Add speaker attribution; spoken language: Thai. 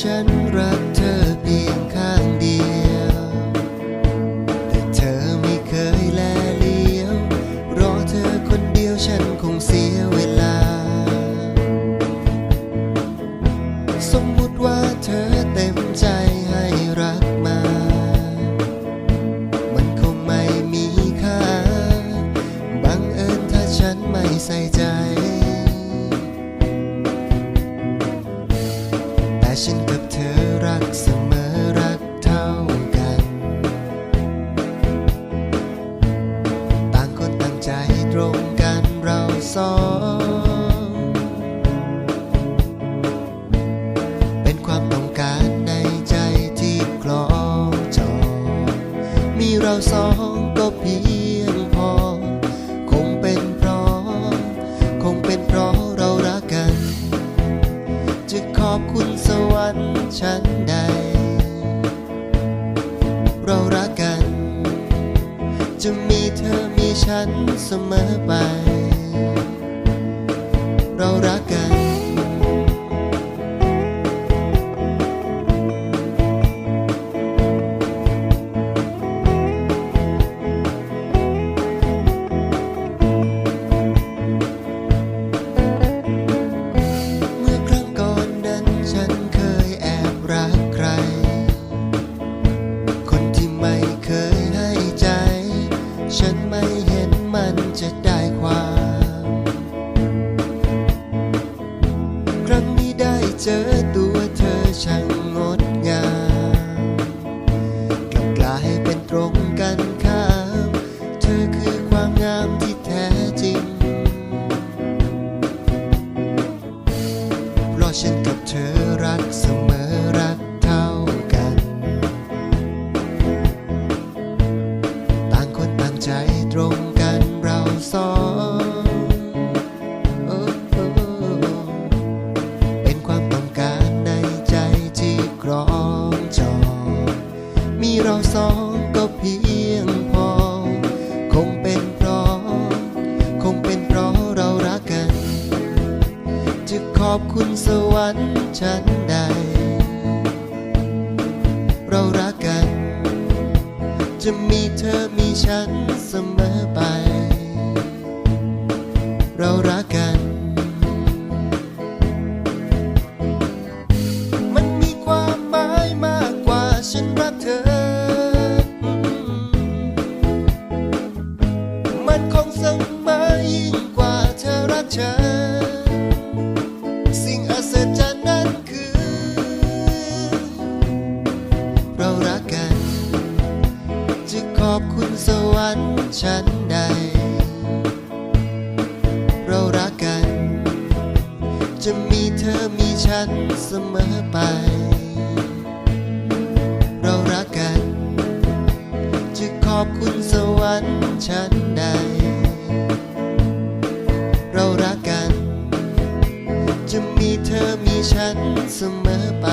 Speaker 1: ฉัน ฉันกับเธอรักเสมอรักเท่ากัน ต่างคนต่างใจตรงกันเราสอง เป็นความต้องการในใจที่คล้องจอง มีเราสองก็เพียง จะขอบคุณสวรรค์ชั้นใด เรารักกัน จะมีเธอมีฉันเสมอไป เรารักกัน รัก มีเราสองก็เพียงพอ คงเป็นเพราะ คงเป็นเพราะเรารักกัน จะขอบคุณสวรรค์ชั้นใด เรารักกัน จะมีเธอมีฉันเสมอไป เรารัก อบคุณสวรรค์ชั้นใด เรารักกัน จะมีเธอมีฉันเสมอไป เรารักกัน จะขอบคุณสวรรค์ชั้นใด เรารักกัน จะมีเธอมีฉันเสมอไป